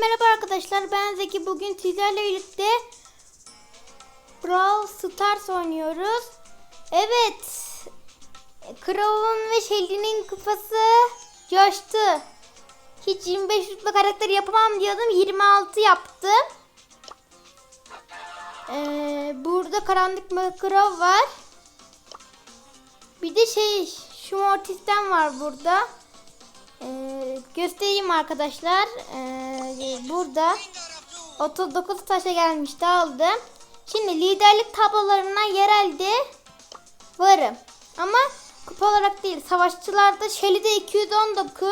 merhaba arkadaşlar. Ben Zeki. Bugün sizlerle birlikte Brawl Stars oynuyoruz. Evet. Crow'un ve Shelly'nin kafası coştu. Hiç 25 rütbe karakter yapamam diyordum. 26 yaptım. Ee, burada karanlık Crow var. Bir de şey şu Mortis'ten var burada. Ee, göstereyim arkadaşlar. Ee, burada 39 taşa gelmişti aldım. Şimdi liderlik tablolarına yerelde varım. Ama kupa olarak değil. Savaşçılarda Shelly'de 219.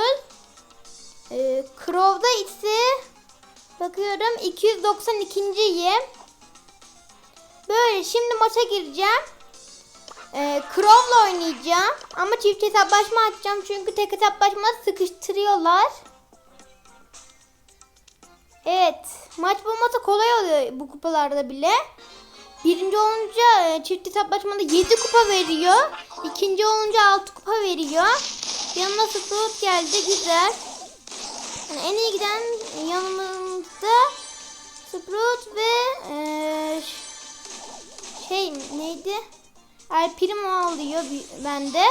Ee, Crow'da ise bakıyorum 292.yim. Böyle şimdi maça gireceğim. Ee, oynayacağım. Ama çift hesaplaşma açacağım. Çünkü tek hesaplaşma sıkıştırıyorlar. Evet. Maç bulması kolay oluyor bu kupalarda bile. Birinci olunca e, çift hesaplaşmada 7 kupa veriyor. İkinci olunca 6 kupa veriyor. Yanına Sprout geldi. Güzel. Yani en iyi giden yanımızda Sprout ve e, şey neydi? El Primo alıyor bende.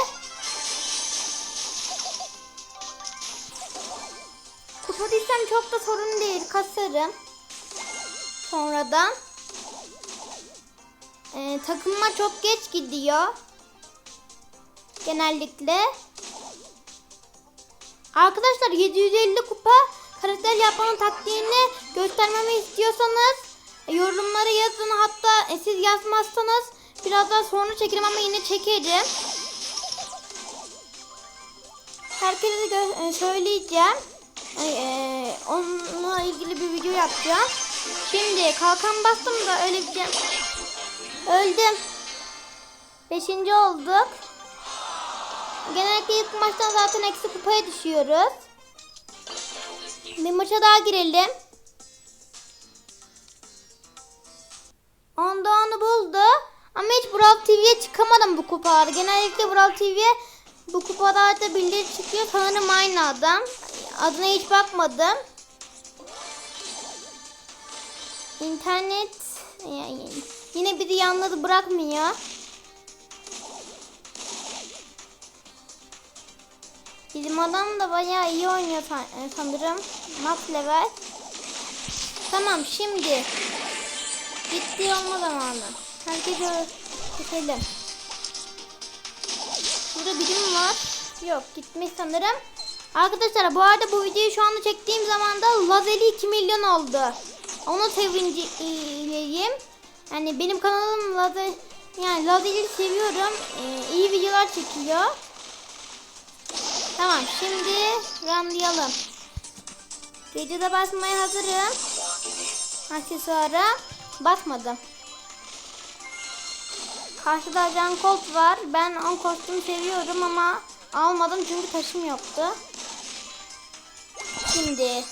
Değilsem çok da sorun değil. Kasarım. Sonradan. Ee, takımma çok geç gidiyor. Genellikle. Arkadaşlar 750 kupa karakter yapmanın taktiğini göstermemi istiyorsanız e, yorumlara yazın. Hatta siz yazmazsanız biraz daha sonra çekerim ama yine çekerim. Herkese e, söyleyeceğim. Ay, e, onunla ilgili bir video yapacağım. Şimdi kalkan bastım da öleceğim. Öldüm. Beşinci olduk. Genellikle ilk maçtan zaten eksi kupaya düşüyoruz. Bir maça daha girelim. Onda onu buldu. Ama hiç Brawl TV'ye çıkamadım bu kupalarda. Genellikle Brawl TV'ye bu kupalarda birileri çıkıyor. Sanırım aynı adam. Adına hiç bakmadım. İnternet yani yine biri yalnız bırakmıyor. Bizim adam da bayağı iyi oynuyor e, sanırım. Max level. Tamam şimdi. Ciddi olma zamanı. Herkese keselim. Burada birim var. Yok gitmiş sanırım. Arkadaşlar bu arada bu videoyu şu anda çektiğim zaman da Lazeli 2 milyon oldu. Onu sevincileyim. Yani benim kanalım Lazel yani Lazeli'yi seviyorum. Ee, iyi videolar çekiyor. Tamam şimdi ranlayalım. Gecede basmaya hazırım. Aksesuara basmadım. Karşıda Ajan Colt var. Ben on kostüm seviyorum ama almadım çünkü taşım yoktu. Şimdi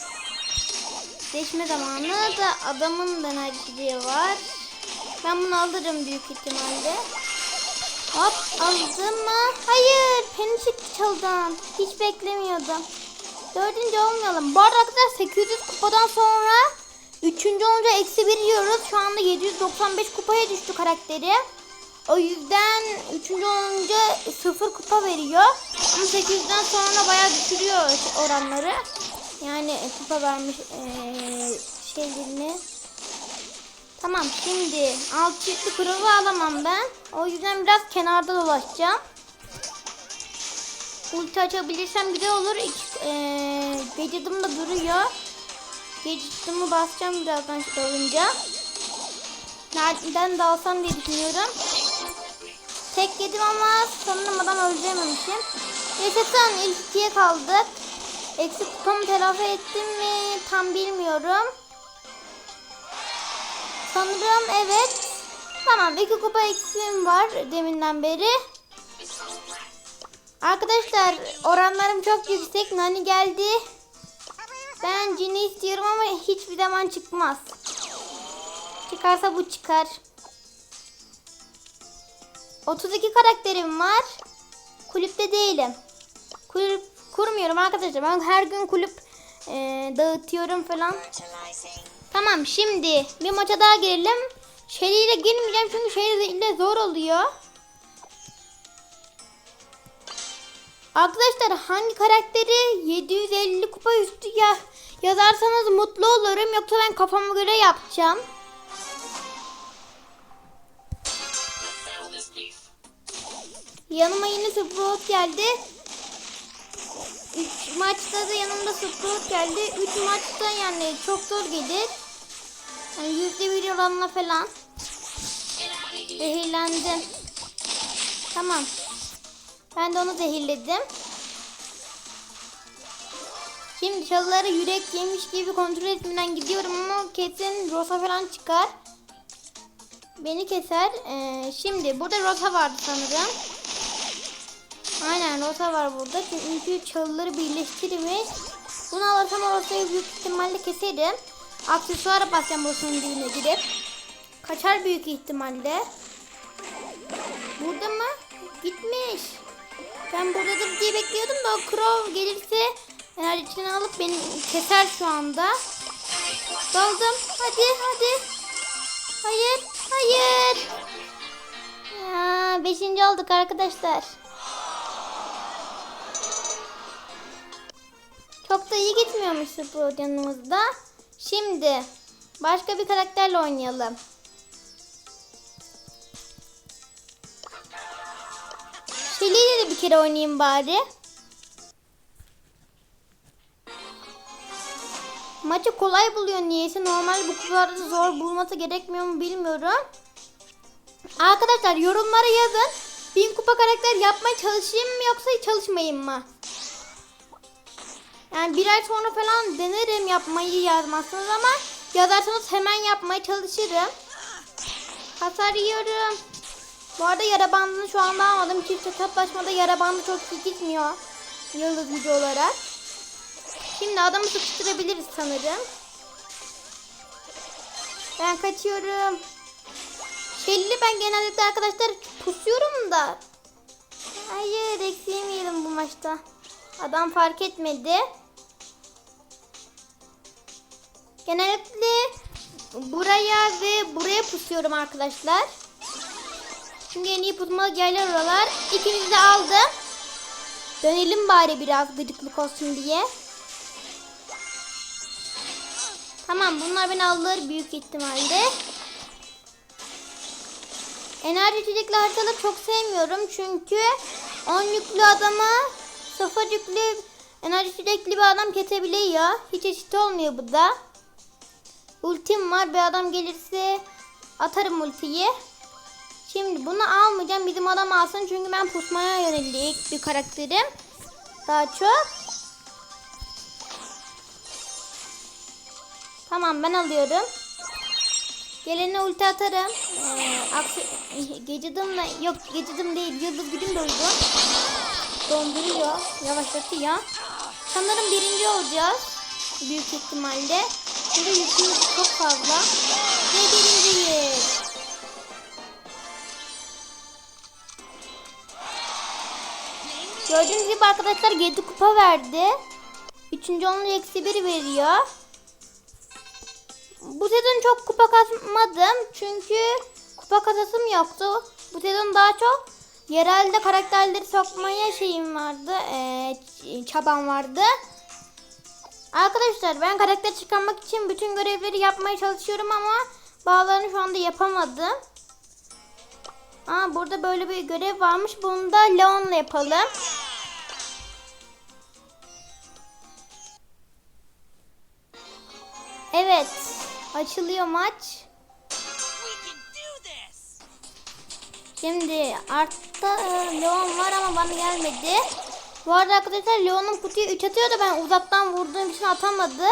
seçme zamanı da adamın da var. Ben bunu alırım büyük ihtimalle. Hop aldım mı? Hayır peni çıktı çaldan. Hiç beklemiyordum. Dördüncü olmayalım. Bu arada arkadaşlar 800 kupadan sonra üçüncü olunca eksi bir yiyoruz. Şu anda 795 kupaya düştü karakteri. O yüzden üçüncü olunca sıfır kupa veriyor. Ama 800'den sonra bayağı düşürüyor oranları. Yani kupa vermiş eee şeylerini. Tamam şimdi alt çiftli kuralı alamam ben. O yüzden biraz kenarda dolaşacağım. Ulti açabilirsem güzel olur. İki, gadget'ım da duruyor. Gadget'ımı basacağım birazdan şu olunca. Nereden dalsam diye düşünüyorum. Tek yedim ama sanırım adam öldürememişim. Yaşasın ilk ikiye kaldık. Eksik kupamı telafi ettim mi tam bilmiyorum. Sanırım evet. Tamam iki kupa eksiğim var deminden beri. Arkadaşlar oranlarım çok yüksek. Nani geldi. Ben cini istiyorum ama hiçbir zaman çıkmaz. Çıkarsa bu çıkar. 32 karakterim var. Kulüpte değilim. Kulüp kurmuyorum arkadaşlar. Ben her gün kulüp Ee, dağıtıyorum falan. Tamam şimdi bir maça daha girelim. Shelly ile girmeyeceğim çünkü ile zor oluyor. Arkadaşlar hangi karakteri 750 kupa üstü ya yazarsanız mutlu olurum. Yoksa ben kafama göre yapacağım. Yanıma yine Sprout geldi. 3 maçta da yanımda Sprout geldi. 3 maçta yani çok zor gelir. Yani yüzde bir oranla falan. Zehirlendim. Tamam. Ben de onu zehirledim. Şimdi çalıları yürek yemiş gibi kontrol etmeden gidiyorum ama kesin Rosa falan çıkar. Beni keser. Ee, şimdi burada Rosa vardı sanırım. Aynen Rosa var burada. Çünkü çalıları birleştirmiş. Bunu alırsam o Rosa'yı büyük ihtimalle keserim. Aksesuara basacağım Rosa'nın dibine girip. Kaçar büyük ihtimalle. Burada mı? Gitmiş. Ben buradadır diye bekliyordum da o Crow gelirse enerjisini alıp beni keser şu anda. Daldım. Hadi hadi. Hayır. Hayır. Ya, beşinci olduk arkadaşlar. Çok da iyi gitmiyormuş Sprout yanımızda. Şimdi başka bir karakterle oynayalım. Shelly'yle de bir kere oynayayım bari. Maçı kolay buluyor niyeyse. Normal bu kupalarda zor bulması gerekmiyor mu bilmiyorum. Arkadaşlar yorumlara yazın. Bin kupa karakter yapmaya çalışayım mı yoksa çalışmayayım mı? Yani bir ay sonra falan denerim yapmayı yazmazsınız ama yazarsanız hemen yapmaya çalışırım. Hasar yiyorum. Bu arada yara bandını şu anda almadım. Çift hesaplaşmada yara bandı çok iyi gitmiyor. Yıldız gücü olarak. Şimdi adamı sıkıştırabiliriz sanırım. Ben kaçıyorum. Şelli ben genellikle arkadaşlar pusuyorum da. Hayır eksiğim yedim bu maçta. Adam fark etmedi. Genellikle buraya ve buraya pusuyorum arkadaşlar. Çünkü en iyi pusma yerler oralar. İkimizi de aldım. Dönelim bari biraz gıcıklık olsun diye. Tamam bunlar beni alır büyük ihtimalle. Enerji içecekli haritaları çok sevmiyorum çünkü 10 yüklü adamı 0 yüklü enerji içecekli bir adam kesebiliyor. Hiç eşit olmuyor bu da. Ultim var bir adam gelirse atarım ultiyi. Şimdi bunu almayacağım bizim adam alsın çünkü ben pusmaya yönelik bir karakterim. Daha çok. Tamam ben alıyorum. Gelene ulti atarım. Ee, aksi, gecidim de yok gecidim değil yıldız gücüm doydu. Donduruyor. Yavaşlatıyor. Sanırım birinci olacağız. Büyük ihtimalle. Burada yükümüz çok fazla. Ve birinciyiz. Gördüğünüz gibi arkadaşlar 7 kupa verdi. Üçüncü olunca eksi 1 veriyor. Bu sezon çok kupa kasmadım. Çünkü kupa kasasım yoktu. Bu sezon daha çok yerelde karakterleri sokmaya şeyim vardı. Ee, çabam vardı. Arkadaşlar ben karakter çıkarmak için bütün görevleri yapmaya çalışıyorum ama bazılarını şu anda yapamadım. Aa, burada böyle bir görev varmış. Bunu da Leon'la yapalım. Evet. Açılıyor maç. Şimdi artta e, Leon var ama bana gelmedi. Bu arada arkadaşlar Leon'un kutuyu 3 atıyor da ben uzaktan vurduğum için atamadı.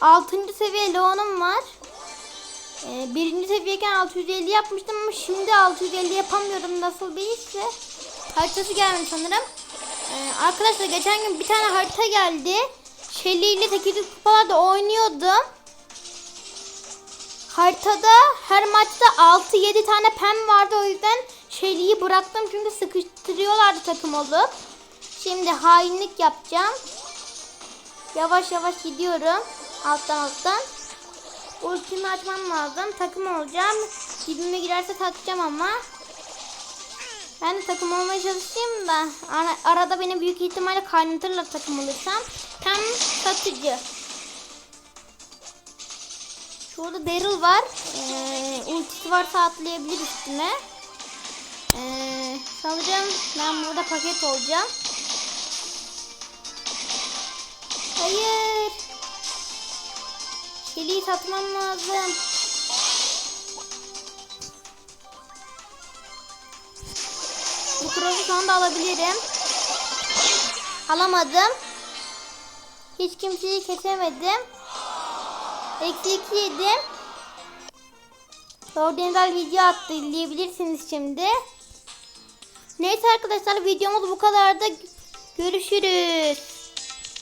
6. seviye Leon'um var. Ee, birinci seviyeyken 650 yapmıştım ama şimdi 650 yapamıyorum nasıl işse. Haritası gelmiş sanırım. Ee, arkadaşlar geçen gün bir tane harita geldi. Shelly ile 8 kupalarda oynuyordum. Haritada her maçta 6-7 tane pem vardı o yüzden Shelly'yi bıraktım çünkü sıkıştırıyorlardı takım olup. Şimdi hainlik yapacağım. Yavaş yavaş gidiyorum. Alttan alttan. Ultimi açmam lazım. Takım olacağım. Dibime girerse takacağım ama. Ben de takım olmaya çalışayım da ara- arada beni büyük ihtimalle kaynatırlar takım olursam. Tam satıcı. Şurada Daryl var. Ee, ultisi varsa atlayabilir üstüne. Ee, sanırım ben burada paket olacağım. Hayır. Şeliği satmam lazım. Bu krosu son da alabilirim. Alamadım. Hiç kimseyi kesemedim. Eksi iki yedim. Dördüncü video attı diyebilirsiniz şimdi. Neyse arkadaşlar videomuz bu kadar da görüşürüz.